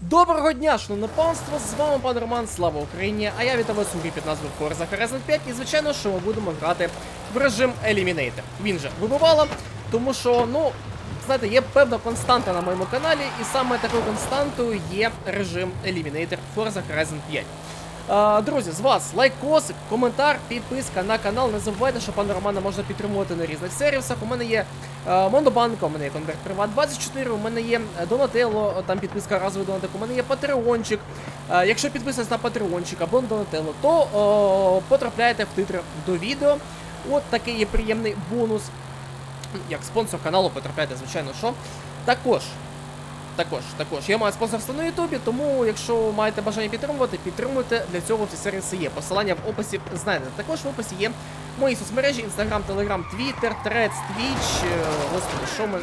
Доброго дня, шановне панство! З вами пан Роман, слава Україні! А я вітаю вас у грі під назвою Forza Horizon 5 і звичайно, що ми будемо грати в режим Eliminator. Він же вибивала, тому що, ну, знаєте, є певна константа на моєму каналі, і саме такою константою є режим Eliminator Forza Horizon 5. Друзі, з вас лайкосик, коментар, підписка на канал. Не забувайте, що пана Романа можна підтримувати на різних сервісах. У мене є Мондобанка, у мене є Конверт Приват 24, у мене є Донателло, там підписка разовий донатик, у мене є Патреончик. Якщо підписуєтесь на Патреончик або на Донателло, то потрапляєте в титри до відео. От такий є приємний бонус. Як спонсор каналу потрапляєте, звичайно, що. Також також, також. Я маю спонсорство на Ютубі, тому якщо маєте бажання підтримувати, підтримуйте. Для цього всі сервіси є. Посилання в описі знайдете. Також в описі є мої соцмережі: Telegram, Twitter, Threads, Twitch. Е, Господи, що ми.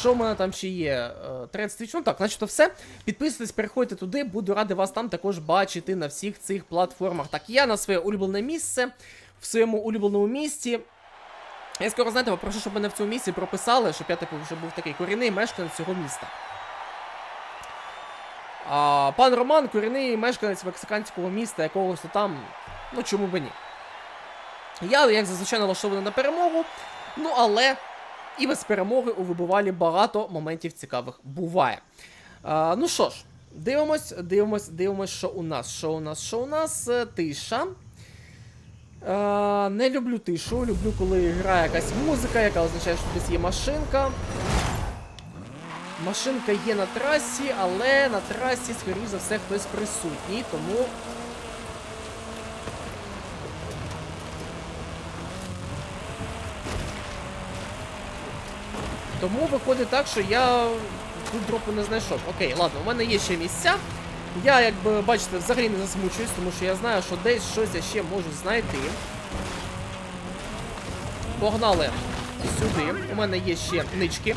Що в мене там ще є? Е, Threads, ну так, начебто все. Підписуйтесь, переходьте туди, буду радий вас там також бачити на всіх цих платформах. Так, я на своє улюблене місце, в своєму улюбленому місті. Я скоро, знаєте, попрошу, щоб мене в цьому місці прописали, щоб я типу вже був такий корінний мешканець цього міста. А, пан Роман, корінний мешканець мексиканського міста, якогось там. Ну чому би ні. Я, як зазвичай, налаштований на перемогу. Ну, але і без перемоги у вибивалі багато моментів цікавих буває. А, ну що ж, дивимось, дивимось, дивимось, що у нас. Що у нас? Що у нас? Е, Тиша. Е, не люблю тишу, люблю, коли грає якась музика, яка означає, що десь є машинка. Машинка є на трасі, але на трасі, скоріш за все, хтось присутній, тому. Тому виходить так, що я тут дропу не знайшов. Окей, ладно, у мене є ще місця. Я, якби бачите, взагалі не засмучуюсь, тому що я знаю, що десь щось я ще можу знайти. Погнали сюди. У мене є ще нички.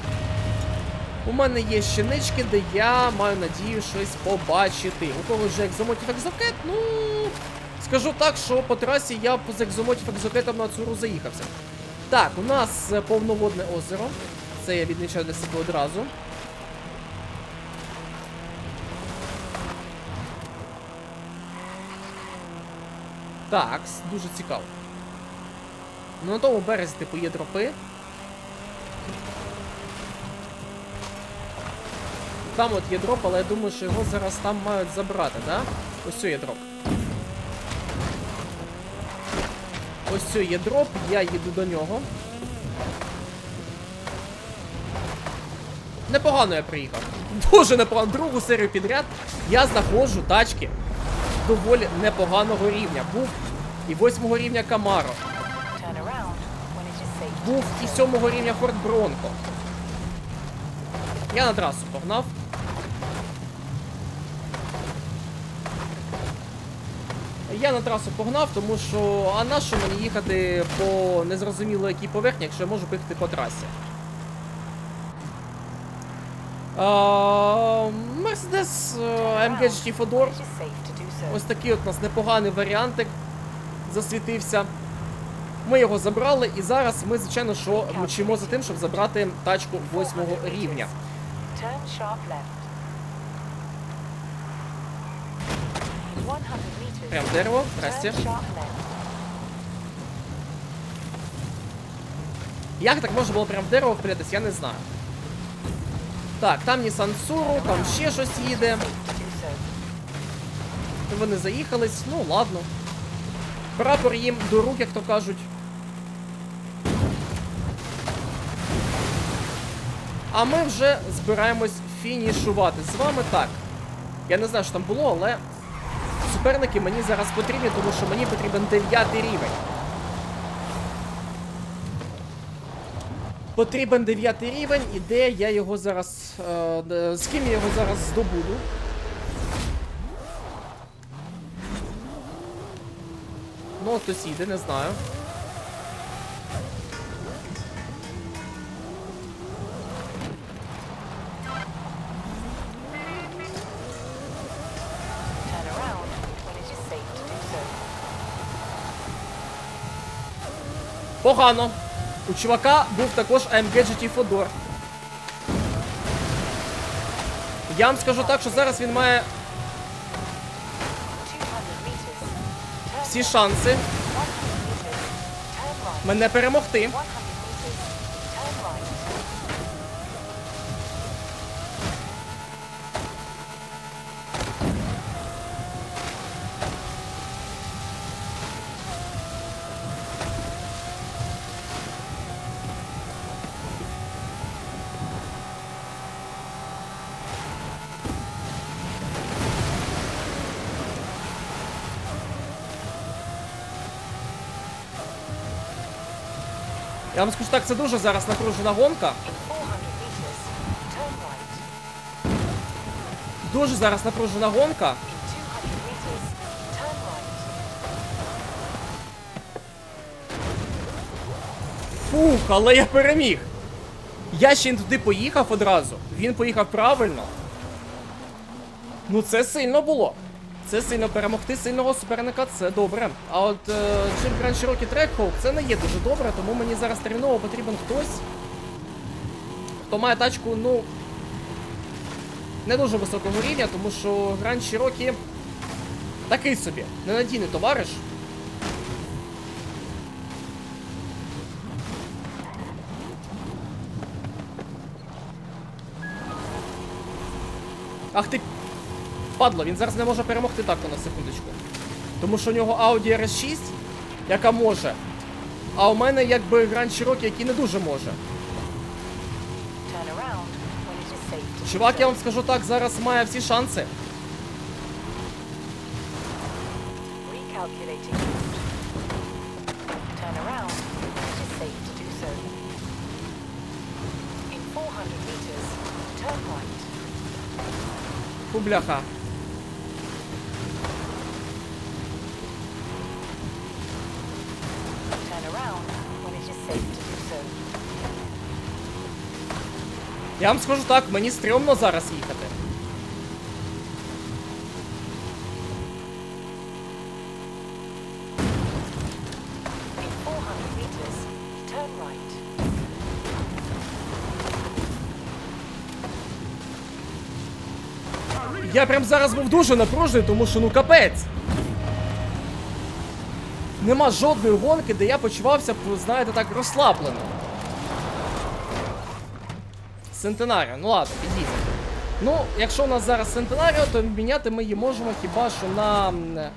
У мене є ще нички, де я маю надію щось побачити. У когось же екзомотів екзокет, ну. Скажу так, що по трасі я з екзомотів екзокетом на цуру заїхався. Так, у нас е, повноводне озеро. Це я відмічаю для себе одразу. Так, дуже цікаво. Ну на тому березі, типу, є дропи. Там от є дроп, але я думаю, що його зараз там мають забрати, да? Ось цю є дроп. Ось цю є дроп, я їду до нього. Непогано я приїхав. Дуже непогано. Другу серію підряд я знаходжу тачки доволі непоганого рівня. Був і восьмого рівня Камаро. Був і сьомого рівня Форт Бронко. Я на трасу погнав. Я на трасу погнав, тому що а на що мені їхати по незрозуміло якій поверхні, якщо я можу поїхати по трасі. Mercedes е, Fodor. Ось такий от у нас непоганий варіантик засвітився. Ми його забрали, і зараз ми, звичайно, що мчимо за тим, щоб забрати тачку восьмого рівня. Turn sharp left. 100 meters. Прям дерево, здрасте. Як так можна було прям в дерево впилятись, я не знаю. Так, там Nissan Tsuru, там ще щось їде. Вони заїхались, ну ладно. Прапор їм до рук, як то кажуть. А ми вже збираємось фінішувати з вами так. Я не знаю, що там було, але суперники мені зараз потрібні, тому що мені потрібен 9 рівень. Потрібен 9 рівень, і де я його зараз. Е, з ким я його зараз здобуду. Ну, хтось їде, не знаю. Погано. У чувака був також AMG GT Fodor. Я вам скажу так, що зараз він має 200 meters. Turn всі шанси 100 meters. Turn right. мене перемогти. Я вам скажу так, це дуже зараз напружена гонка. In 400 meters. Turn right. Дуже зараз напружена гонка. In 200 meters. Turn right. Фух, але я переміг. Я ще не туди поїхав одразу. Він поїхав правильно. Ну це сильно було. Це сильно перемогти сильного суперника, це добре. А от е, Jeep Grand Cherokee Trackhawk це не є дуже добре, тому мені зараз терміново потрібен хтось, хто має тачку, ну. Не дуже високого рівня, тому що Grand Cherokee такий собі, ненадійний товариш. Ах ти. Падло, він зараз не може перемогти так на секундочку. Тому що у нього Audi RS6, яка може. А у мене якби Grand Cherokee, який не дуже може. Чувак, я вам скажу так, зараз має всі шанси. Recalculating route. Я вам скажу так, мені стрьомно зараз їхати. In 400 meters, turn right. Я прям зараз був дуже напружений, тому що ну капець. Нема жодної гонки, де я почувався, знаєте, так розслаблено. Сентенаріо, ну ладно, підійде. Ну, якщо у нас зараз Сентенаріо, то міняти ми її можемо хіба що на. м, In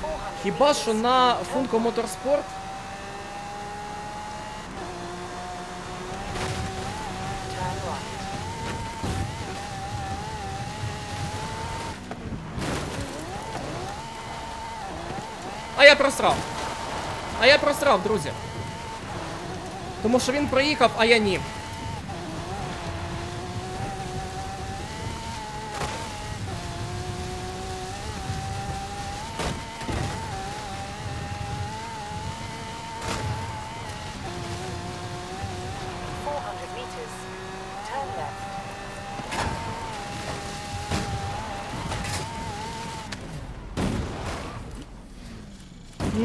400 Хіба що на turn right. А я просрав. А я просрав, друзі. Тому що він проїхав, а я ні.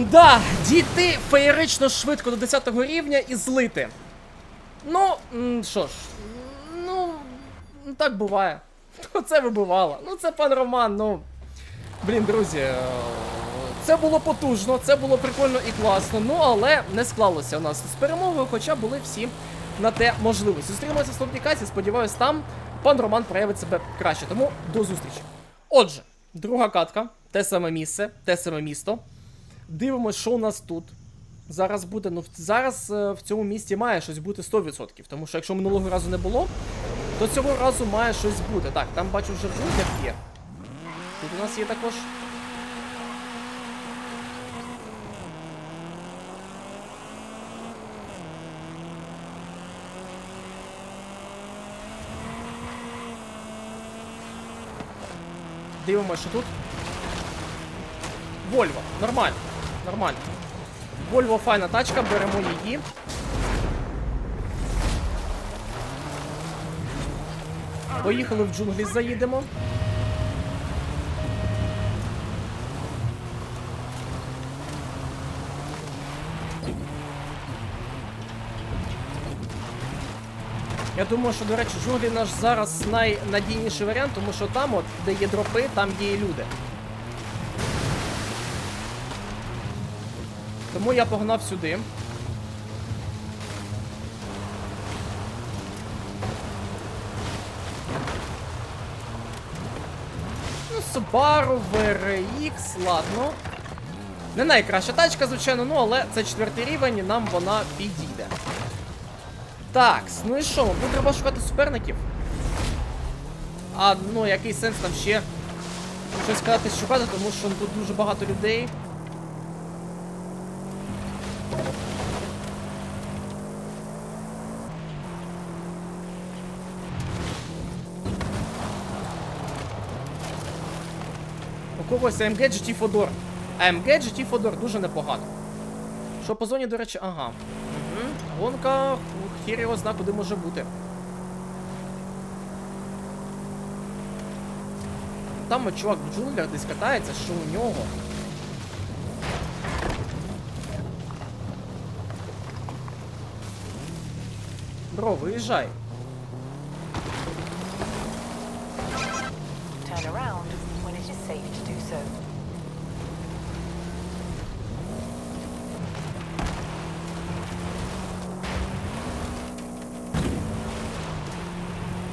Да, дійти феєрично швидко до 10 рівня і злити. Ну, що ж, ну, так буває. Це вибивало. Ну, це пан Роман, ну. Блін, друзі, е, це було потужно, це було прикольно і класно, ну але не склалося у нас з перемогою, хоча були всі на те можливості. Зустрінемося в наступній касі, сподіваюсь, там пан Роман проявить себе краще. Тому до зустрічі. Отже, друга катка, те саме місце, те саме місто. Дивимось, що у нас тут. Зараз буде. Ну, зараз е, в цьому місті має щось бути 100%. Тому що якщо минулого разу не було, то цього разу має щось бути. Так, там бачу вже в джунглях є. Тут у нас є також. Дивимося, що тут. Вольво, нормально, нормально. Вольво файна тачка, беремо її. Поїхали в джунглі, заїдемо. Я думаю, що, до речі, джунглі наш зараз найнадійніший варіант, тому що там, от, де є дропи, там є і люди. Тому я погнав сюди. Ну, Subaru VRX, ладно. Не найкраща тачка, звичайно, ну але це четвертий рівень, і нам вона підійде. Так, ну і що, мабуть, треба шукати суперників. А, ну, який сенс там ще щось сказати шукати, тому що тут дуже багато людей. Когось AMG GT Fodor. AMG GT Fodor дуже непогано. Що по зоні, до речі, ага. Угу. Гонка, хір його зна, куди може бути. Там чувак в джунглях десь катається, що у нього. Бро, виїжджай.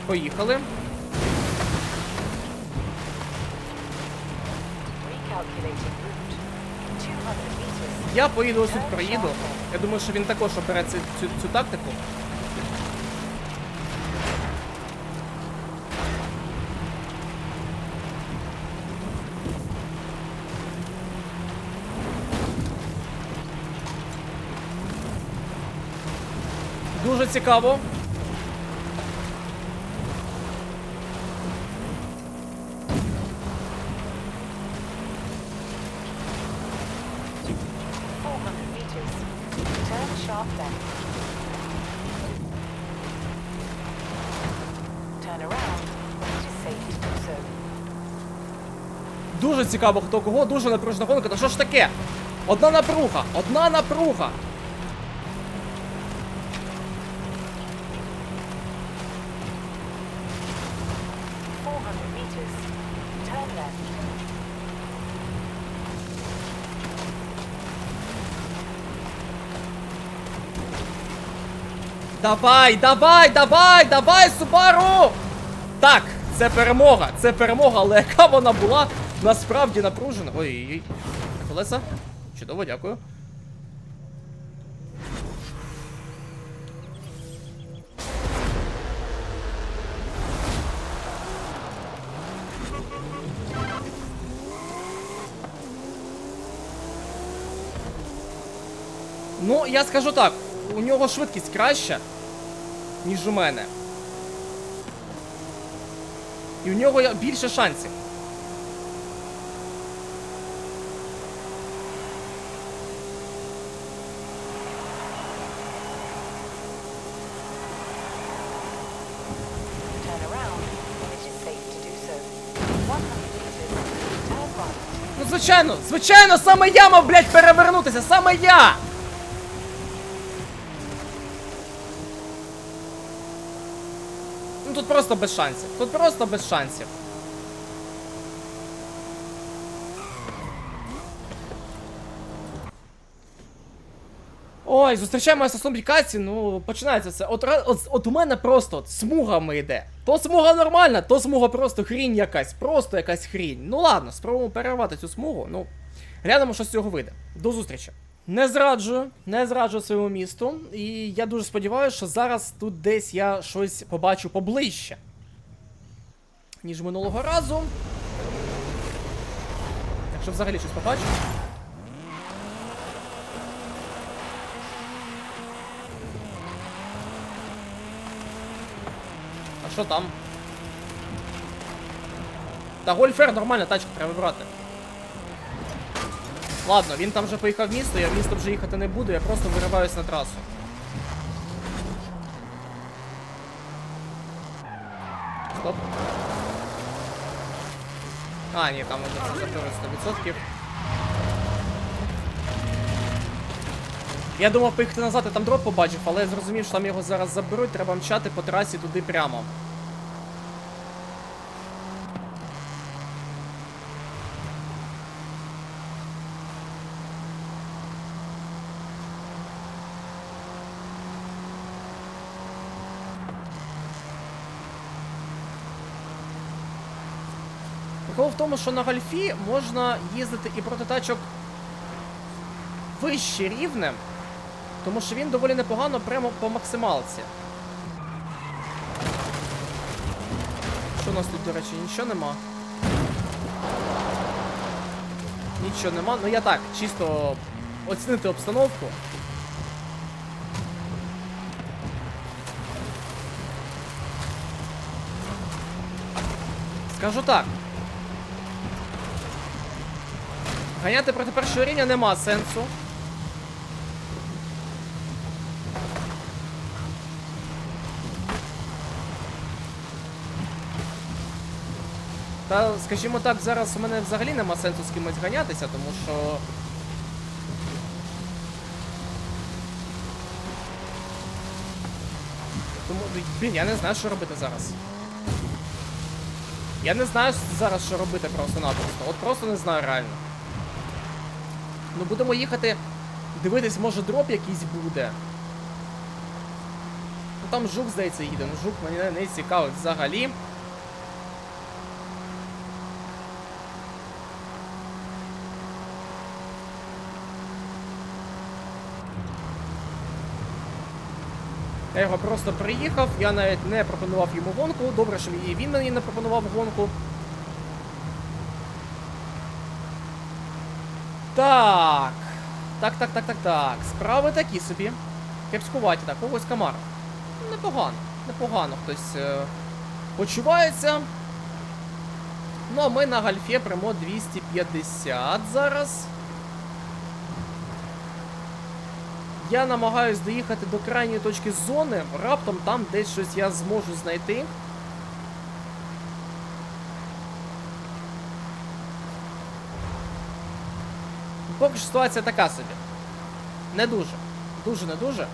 Поїхали. Recalculating route. 200 meters. Я поїду ось тут проїду. Я думаю, що він також обере цю, цю, цю тактику. Дуже цікаво. Turn sharp left. Turn around. Дуже цікаво, хто кого, дуже напружена гонка. Та що ж таке? Одна напруга, одна напруга. Давай, давай, давай, давай, Субару! Так, це перемога, це перемога, але яка вона була насправді напружена. Ой-ой-ой. Колеса? Чудово, дякую. Ну, я скажу так, у нього швидкість краща, ніж у мене. І у нього більше шансів. Ну, звичайно, звичайно, саме я мав, блядь, перевернутися, саме я! Просто без шансів. Тут просто без шансів. Ой, зустрічаємо сомбікації, ну починається все. От, от, от у мене просто смугами йде. То смуга нормальна, то смуга просто хрінь якась, просто якась хрінь. Ну ладно, спробуємо перервати цю смугу. Ну, глянемо, що з цього вийде. До зустрічі. Не зраджую, не зраджую своєму місту. І я дуже сподіваюся, що зараз тут десь я щось побачу поближче. Ніж минулого разу. Якщо взагалі щось побачу. А що там? Та Гольфер нормальна тачка, треба брати. Ладно, він там вже поїхав в місто, я в місто вже їхати не буду, я просто вириваюсь на трасу. Стоп. А, ні, там вже закрили 100%. Я думав поїхати назад, я там дроп побачив, але я зрозумів, що там його зараз заберуть, треба мчати по трасі туди прямо. Тому, що на гольфі можна їздити і проти тачок вище рівнем, тому що він доволі непогано прямо по максималці. Що у нас тут, до речі, нічого нема. Нічого нема. Ну я так, чисто оцінити обстановку. Скажу так. Ганяти проти першого рівня нема сенсу. Та, скажімо так, зараз у мене взагалі нема сенсу з кимось ганятися, тому що. Тому, блін, я не знаю, що робити зараз. Я не знаю зараз, що робити просто-напросто. От просто не знаю реально. Ну будемо їхати. Дивитись, може дроп якийсь буде. Ну там жук, здається, їде. Ну жук мене не цікавить взагалі. Я його просто приїхав, я навіть не пропонував йому гонку. Добре, що він мені не пропонував гонку. Так. Так, так, так, так, так. Справи такі собі. Кепськуваті, так, ось камар. Непогано, непогано хтось е, почувається. Ну, а ми на гальфі прямо 250 зараз. Я намагаюсь доїхати до крайньої точки зони, раптом там десь щось я зможу знайти. Поки що ситуація така собі. Не дуже. Дуже не дуже.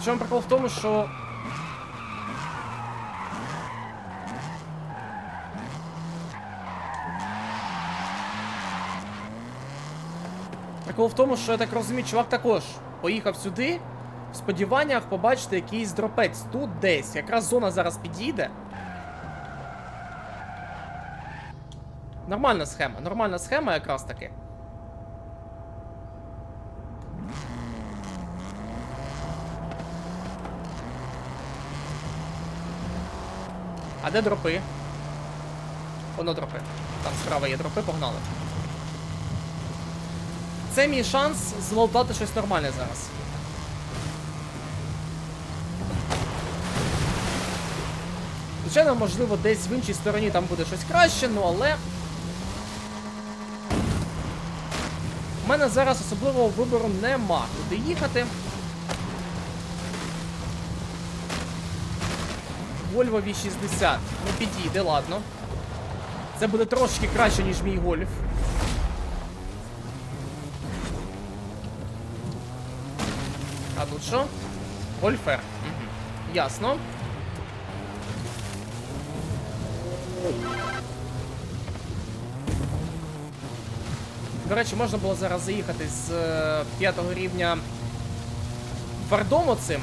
В чому прикол в тому, що. Прикол в тому, що я так розумію, чувак також поїхав сюди в сподіваннях побачити якийсь дропець тут десь. Якраз зона зараз підійде. Нормальна схема, нормальна схема якраз таки. А де дропи? Воно дропи. Там справа є дропи, погнали. Це мій шанс зловтати щось нормальне зараз. Звичайно, можливо, десь в іншій стороні там буде щось краще, ну але. У мене зараз особливого вибору нема. Куди їхати? Volvo V60. Ну підійде, ладно. Це буде трошки краще, ніж мій гольф. Що? Гольфер. Угу. Ясно. До речі, можна було зараз заїхати з е, п'ятого рівня фардом оцим,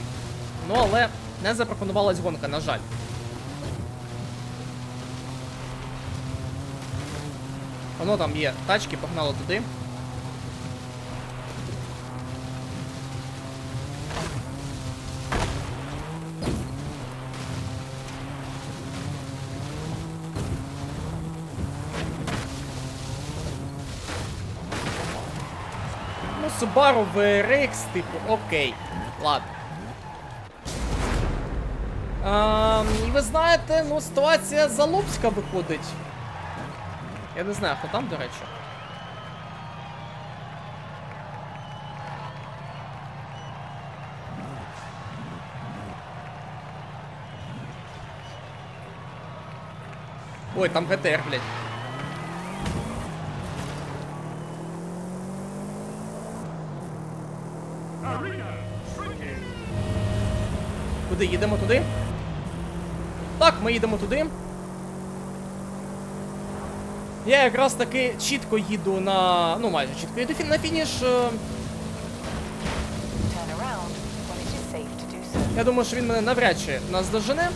ну але не запропонувалась гонка, на жаль. Воно там є тачки, погнало туди. Subaru VRX, типу, окей. Ладно. Ем, і ви знаєте, ну, ситуація залупська виходить. Я не знаю, хто там, до речі. Ой, там ГТР, блядь. Куди їдемо туди? Так, ми їдемо туди. Я якраз таки чітко їду на. Ну, майже чітко їду на фініш. е. Я думаю, що він мене навряд чи нас дожене.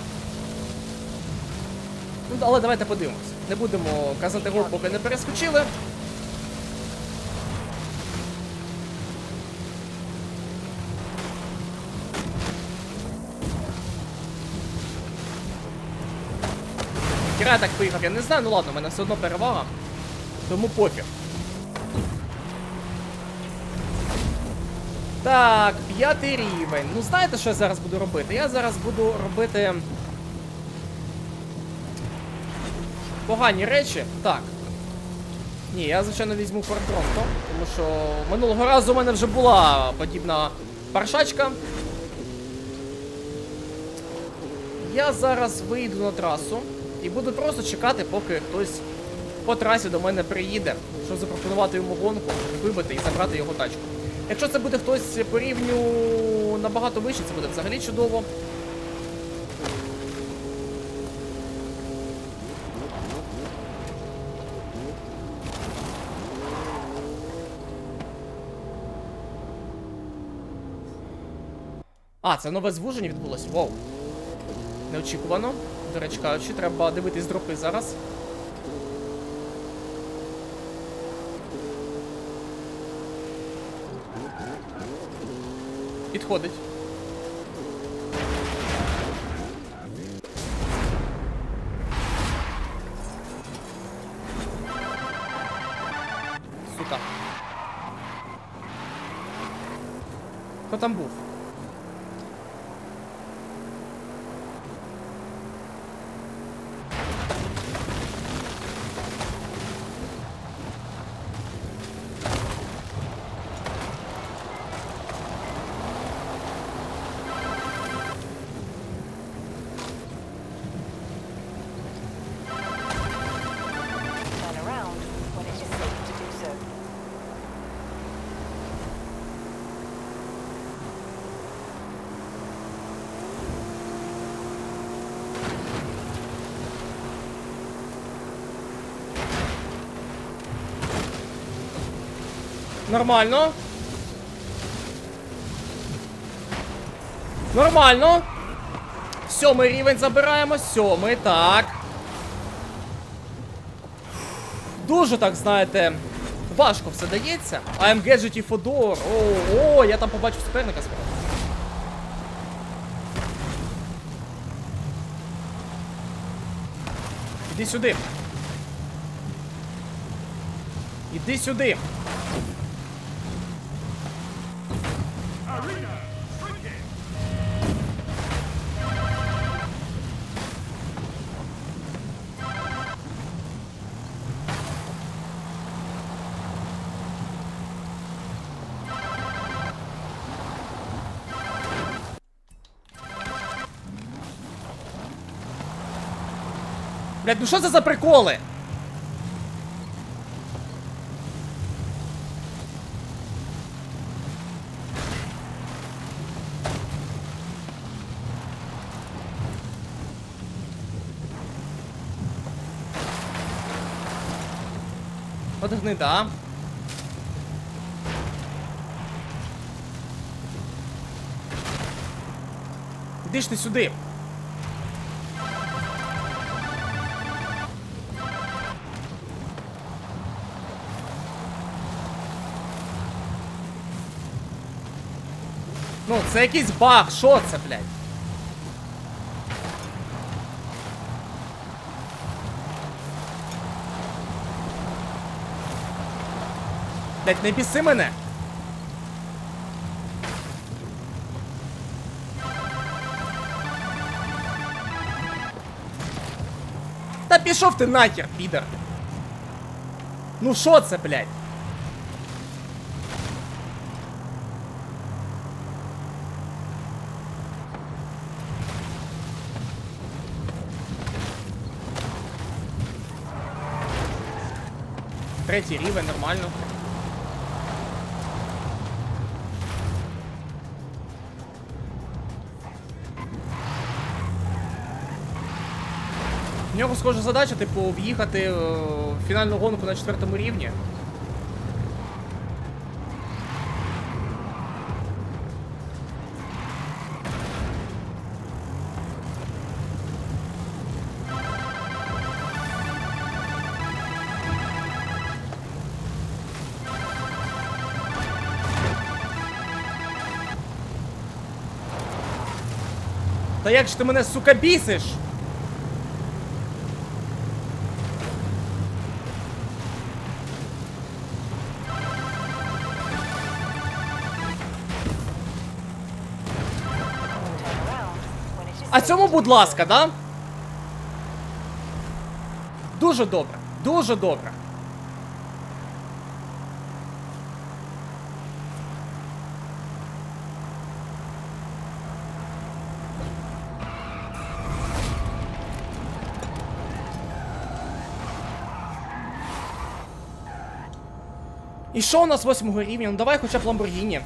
Ну, але давайте подивимось. Не будемо казати гол, поки не перескочили. Хіра так поїхав, я не знаю, ну ладно, в мене все одно перевага. Тому пофіг. Так, п'ятий рівень. Ну знаєте, що я зараз буду робити? Я зараз буду робити. Погані речі. Так. Ні, я звичайно візьму фордронто, тому що минулого разу у мене вже була подібна паршачка. Я зараз вийду на трасу і буду просто чекати, поки хтось по трасі до мене приїде, щоб запропонувати йому гонку, вибити і забрати його тачку. Якщо це буде хтось по рівню набагато вище, це буде взагалі чудово. А, це нове звуження відбулося. Вау. Неочікувано. Кажучи, треба дивитись дропи зараз. Підходить. Нормально. Нормально. Сьомий рівень забираємо. Сьомий, так. Дуже так, знаєте, важко все дається. Gadget і Фодор. О, о, я там побачив суперника справді. Іди сюди. Іди сюди. Блять, ну що це за приколи? От гнида. Іди ж ти сюди. Ну, це якийсь баг, що це, блядь? Блядь, не біси мене. Та пішов ти нахер, підер. Ну що це, блядь? Третій рівень, нормально. В нього схожа задача, типу, в'їхати е, в фінальну гонку на четвертому рівні. Та як ж ти мене, сука, бісиш? А цьому, будь ласка, да? Дуже добре, дуже добре. І що у нас восьмого рівня? Ну давай хоча б Ламборгіні.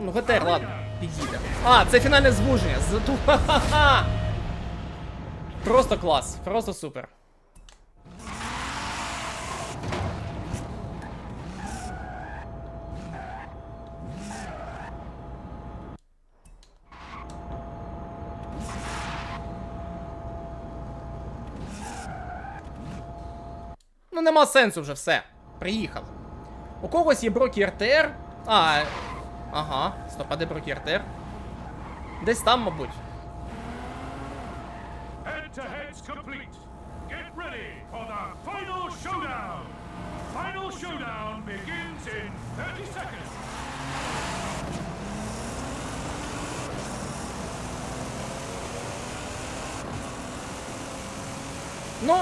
Ну, ГТР, ладно, підійде. А, це фінальне звуження. Зату... Просто клас, просто супер. Ну нема сенсу вже все. Приїхали. У когось є Брокі РТР. А. Ага, стоп, а де Брокі РТР? Десь там, мабуть. Head-to-heads complete. Get ready for the final showdown. Final showdown begins in 30 seconds. Ну,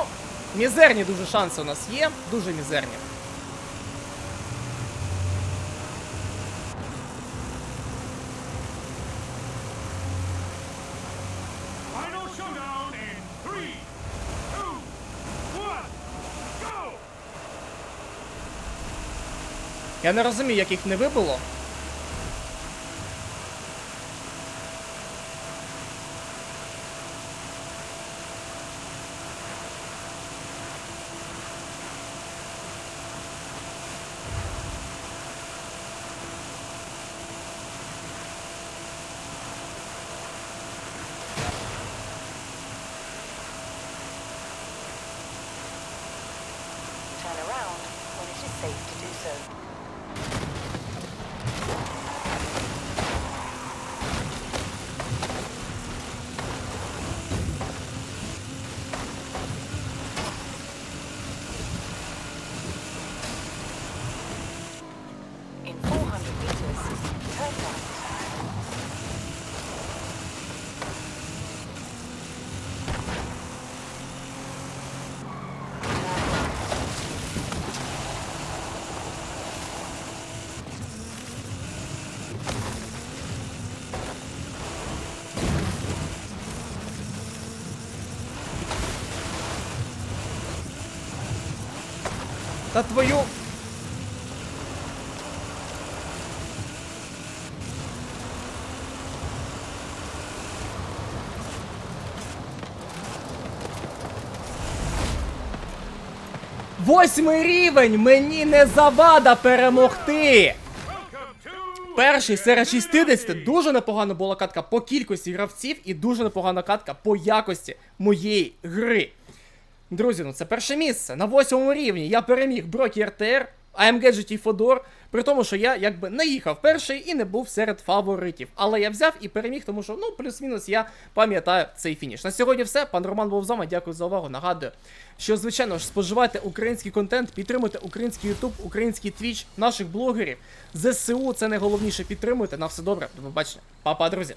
мізерні дуже шанси у нас є. Дуже мізерні. Я не розумію, як їх не do so. Та твою. Восьмий рівень! Мені не завада перемогти! Перший серед 60 дуже непогана була катка по кількості гравців і дуже непогана катка по якості моєї гри. Друзі, ну це перше місце. На восьмому рівні я переміг Брокі РТР, AMG GT Фодор, при тому, що я якби не їхав перший і не був серед фаворитів. Але я взяв і переміг, тому що ну плюс-мінус я пам'ятаю цей фініш. На сьогодні все. Пан Роман був з вами. Дякую за увагу. Нагадую, що звичайно ж споживайте український контент, підтримуйте український YouTube, український Twitch, наших блогерів. ЗСУ це найголовніше. Підтримуйте. На все добре. До побачення. Па-па, друзі.